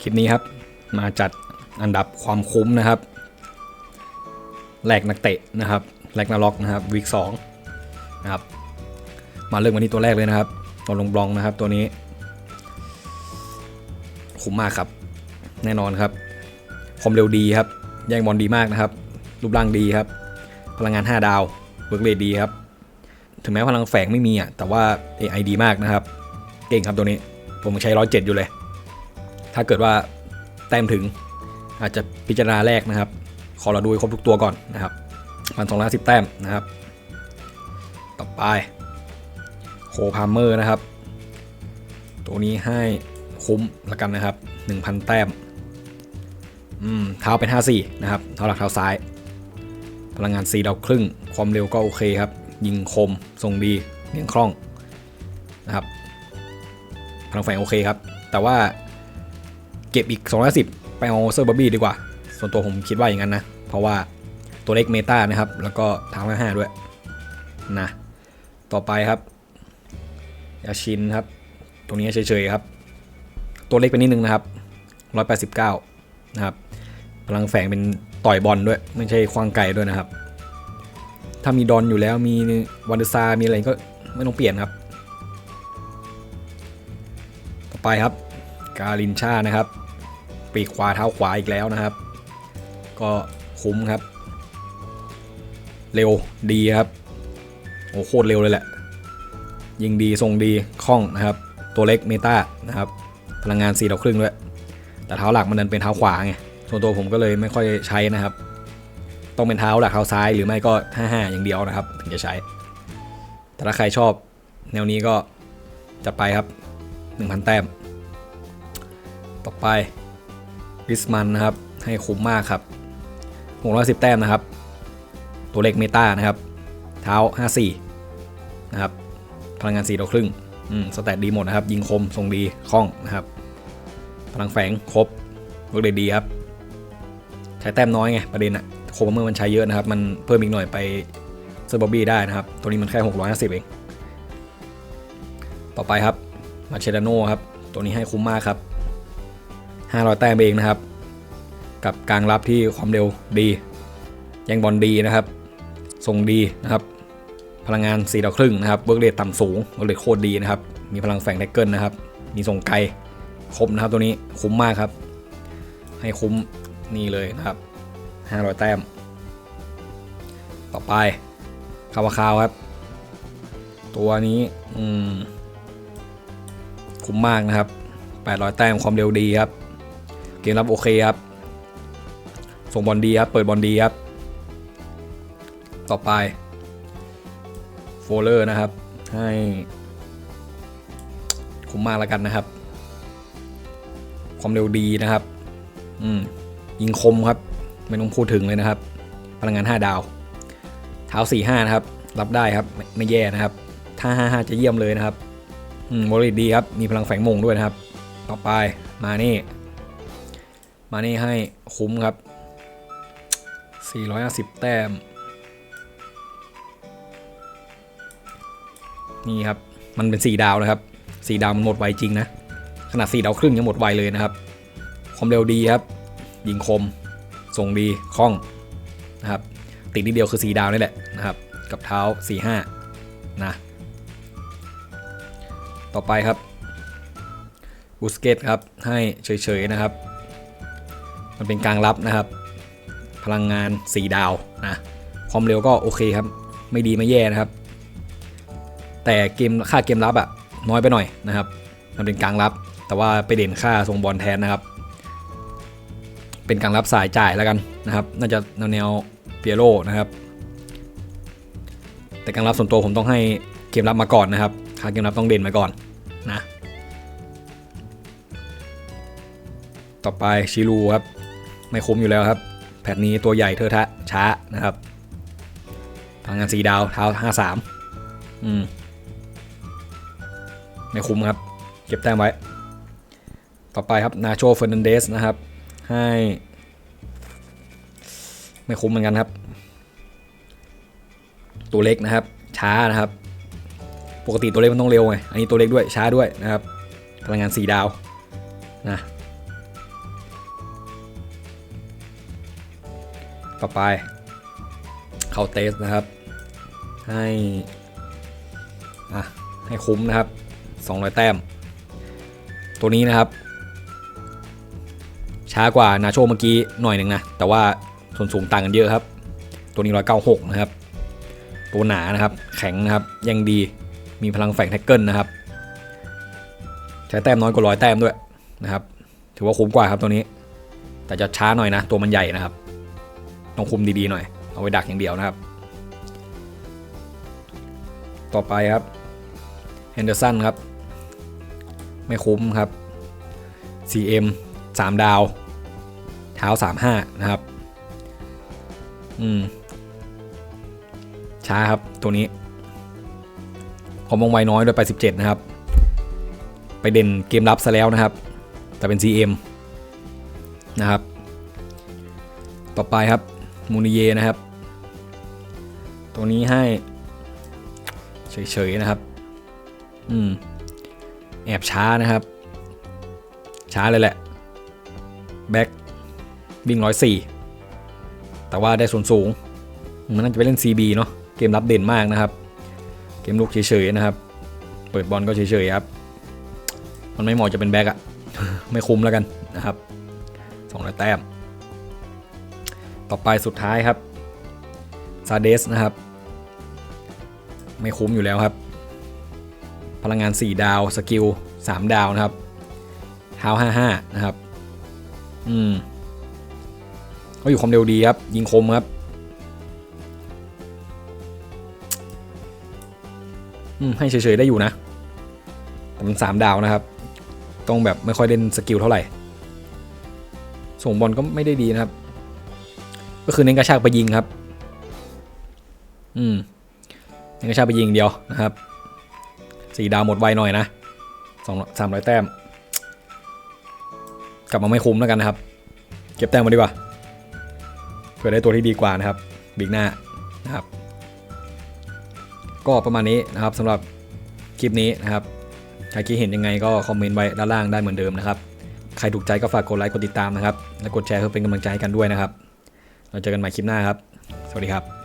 คลิปนี้ครับ มาจัดอันดับความคุ้มนะครับแลกนักเตะนะครับแลกนาล็อกนะครับวีคสองนะครับ มาเริ่มกันที่ตัวแรกเลยนะครับตัวลงบลองนะครับตัวนี้ คุ้มมากครับ แน่นอนครับความเร็วดีครับ แย่งบอลดีมากนะครับ รูปร่างดีครับ พลังงาน 5 ดาวเบิร์กเรดดีครับ ถึงแม้พลังแฝงไม่มีอะแต่ว่า AI ดีมากนะครับ เก่งครับตัวนี้ ผมใช้ร้อยเจ็ดอยู่เลย ถ้าเกิดว่าแต้มถึงอาจจะพิจารณาแรกนะครับ ขอเราดูให้ครบทุกตัวก่อนนะครับมันสองร้อยสิบแต้มนะครับ ต่อไปโคพาร์เมอร์นะครับ ตัวนี้ให้คุ้มละกันนะครับ 1,000 แต้มอืมเท้าเป็น 54 นะครับ เท้าหลักเท้าซ้าย พลังงาน 4 ดาวครึ่ง ความเร็วก็โอเคครับ ยิงคม ทรงดีเลี้ยงคล่องนะครับพลังแฝงโอเคครับ แต่ว่า เก็บอีก 210 ไปเอาเซอร์บอบบี้ดีกว่า ส่วนตัวผมคิดว่าอย่างนั้นนะ เพราะว่าตัวเล็กเมตานะครับ แล้วก็ทางห้าด้วยนะต่อไปครับยาชินครับ ตรงนี้เฉยๆครับ ตัวเล็กไปนิดนึงนะครับ 189 นะครับพลังแฝงเป็นต่อยบอลด้วย ไม่ใช่ควางไก่ด้วยนะครับ ถ้ามีดอนอยู่แล้วมีวันเดซามีอะไรก็ไม่ต้องเปลี่ยนครับ ต่อไปครับ กาลินชานะครับ ปีกขวาเท้าขวาอีกแล้วนะครับ ก็คุ้มครับ เร็วดีครับโอ้โคตรเร็วเลยแหละ ยิงดีทรงดีคล่องนะครับ ตัวเล็กเมตานะครับ พลังงาน4ดาวครึ่งด้วย แต่เท้าหลักมันดันเป็นเท้าขวาไงส่วนตัวผมก็เลยไม่ค่อยใช้นะครับ ต้องเป็นเท้าหลักเท้าซ้ายหรือไม่ก็55อย่างเดียวนะครับ ถึงจะใช้ แต่ถ้าใครชอบ แนวนี้ก็จะไปครับ 1,000 แต้ม ต่อไปริสมันนะครับ ให้คุ้มมากครับ610 แต้มนะครับ ตัวเล็กเมตานะครับ เท้า 54 นะครับ พลังงาน4ดาวครึ่งอืมสแตทดีหมดนะครับ ยิงคม ทรงดี คล่องนะครับ พลังแฝงครบเวิร์กเดดีครับ ใช้แต้มน้อยไง ประเด็นอะโคมเมอร์มันใช้เยอะนะครับ มันเพิ่มอีกหน่อยไปเซอร์บอบบี้ได้นะครับ ตัวนี้มันแค่ 650 เอง ต่อไปครับ มาเชดาโนครับ ตัวนี้ให้คุ้มมากครับ 500 แต้มเองนะครับ กับกลางรับที่ความเร็วดีแย่งบอลดีนะครับทรงดีนะครับ พลังงาน4ดาวครึ่งนะครับเวิร์กเรทต่ำสูงเวิร์กเรทโคตรดีนะครับ มีพลังแฝงแท็กเกิลนะครับ มีทรงไกลครบนะครับตัวนี้คุ้มมากครับ ให้คุ้มนี่เลยนะครับ 500 แต้ม ต่อไปคาวาคาวครับ ตัวนี้อืมคุ้มมากนะครับ 800 แต้มความเร็วดีครับ มรับโอเคครับ ส่งบอลดีครับ เปิดบอลดีครับ ต่อไป โฟลเลอร์นะครับ ให้คุ้มมากแล้วกันนะครับ ความเร็วดีนะครับ อืม ยิงคมครับ ไม่ต้องพูดถึงเลยนะครับ พลังงาน 5 ดาว เท้า 4 5 นะครับ รับได้ครับ ไม่ไม่แย่นะครับ ถ้า 5 5 จะเยี่ยมเลยนะครับ อืมบริดีครับ มีพลังแฝงมงด้วยนะครับ ต่อไป มานี่ มานี่ให้คุ้มครับ 450 แต้ม นี่ครับ มันเป็น 4 ดาวนะครับ 4 ดาวมันหมดไวจริงนะ ขนาด 4 ดาวครึ่งยังหมดไวเลยนะครับ ความเร็วดีครับ ยิงคมทรงดี คล่องนะครับ ติดนิดเดียวคือ 4 ดาวนี่แหละนะครับ กับเท้า 4 5 นะ ต่อไปครับบูสเกตครับ ให้เฉยๆนะครับ มันเป็นกลางรับนะครับ พลังงาน 4 ดาวนะความเร็วก็โอเคครับ ไม่ดีไม่แย่นะครับ แต่เกมค่าเกมรับอะน้อยไปหน่อยนะครับ มันเป็นกลางรับ แต่ว่าไปเด่นค่าทรงบอลแทนนะครับ เป็นกลางรับสายจ่ายแล้วกันนะครับ น่าจะแนวแนวเปียโรนะครับ แต่กลางรับส่วนตัวผมต้องให้เกมรับมาก่อนนะครับ ค่าเกมรับต้องเด่นมาก่อนนะ ต่อไปชิลูครับ ไม่คุ้มอยู่แล้วครับ แพทนี้ตัวใหญ่เทอทะช้านะครับพลังงานสีดาวเท้า53อืมไม่คุ้มครับ เก็บแต้มไว้ ต่อไปครับนาโชเฟอร์นันเดสนะครับ ให้ ไม่คุ้มเหมือนกันครับ ตัวเล็กนะครับ ช้านะครับ ปกติตัวเล็กมันต้องเร็วไง อันนี้ตัวเล็กด้วยช้าด้วยนะครับ พลังงาน 4 ดาวนะ ต่อไป เข้าเตสนะครับ ให้อะให้คุ้มนะครับ 200 แต้ม ตัวนี้นะครับ ช้ากว่านาโชเมื่อกี้หน่อยหนึ่งนะ แต่ว่าส่วนสูงต่างกันเยอะครับ ตัวนี้ 196 นะครับ ตัวหนานะครับ แข็งนะครับ ยังดี มีพลังแฝงแท็กเกิลนะครับ ใช้แต้มน้อยกว่าร้อยแต้มด้วยนะครับ ถือว่าคุ้มกว่าครับตัวนี้ แต่จะช้าหน่อยนะ ตัวมันใหญ่นะครับ ต้องคุมดีๆหน่อย เอาไว้ดักอย่างเดียวนะครับ ต่อไปครับเฮนเดอร์สันครับ ไม่คุ้มครับ CM 3 ดาว เท้า 35 นะครับ อืม ช้าครับตัวนี้ความว่องไวน้อยด้วยไป 17 นะครับ ไปเด่นเกมรับซะแล้วนะครับ แต่เป็น CM นะครับ ต่อไปครับ มูนิเยนะครับตัวนี้ให้เฉยๆนะครับ อืม แอบช้านะครับ ช้าเลยแหละ แบ็ควิ่งร้อยสี่แต่ว่าได้ส่วนสูง มันน่าจะไปเล่น CB เนาะ เกมรับเด่นมากนะครับ เกมลุกเฉยๆนะครับ เปิดบอลก็เฉยๆครับ มันไม่เหมาะจะเป็นแบ็คอะ ไม่คุ้มแล้วกันนะครับสองร้อยแต้ม ต่อไปสุดท้ายครับซาเดสนะครับ ไม่คุ้มอยู่แล้วครับ พลังงาน 4 ดาวสกิล 3 ดาวนะครับเท้า55 นะครับ อืมก็อยู่ความเร็วดีครับ ยิงคมครับ อืม ให้เฉยๆ ได้อยู่นะแต่มัน3ดาวนะครับ ต้องแบบไม่ค่อยเล่นสกิลเท่าไหร่ ส่งบอลก็ไม่ได้ดีนะครับ ก็คือเน้นกระชากไปยิงครับ อืมเน้นกระชากไปยิงเดียวนะครับสี่ดาวหมดไวหน่อยนะสองสามร้อยแต้ม กลับมาไม่คุ้มแล้วกันนะครับ เก็บแต้มมาดีกว่าเพื่อได้ตัวที่ดีกว่านะครับบิ๊กหน้านะครับ ก็ประมาณนี้นะครับสำหรับคลิปนี้นะครับใครคิดเห็นยังไงก็คอมเมนต์ไว้ด้านล่างได้เหมือนเดิมนะครับ ใครถูกใจก็ฝากกดไลค์กดติดตามนะครับ และกดแชร์เพื่อเป็นกำลังใจให้กันด้วยนะครับ เราเจอกันใหม่คลิปหน้าครับ สวัสดีครับ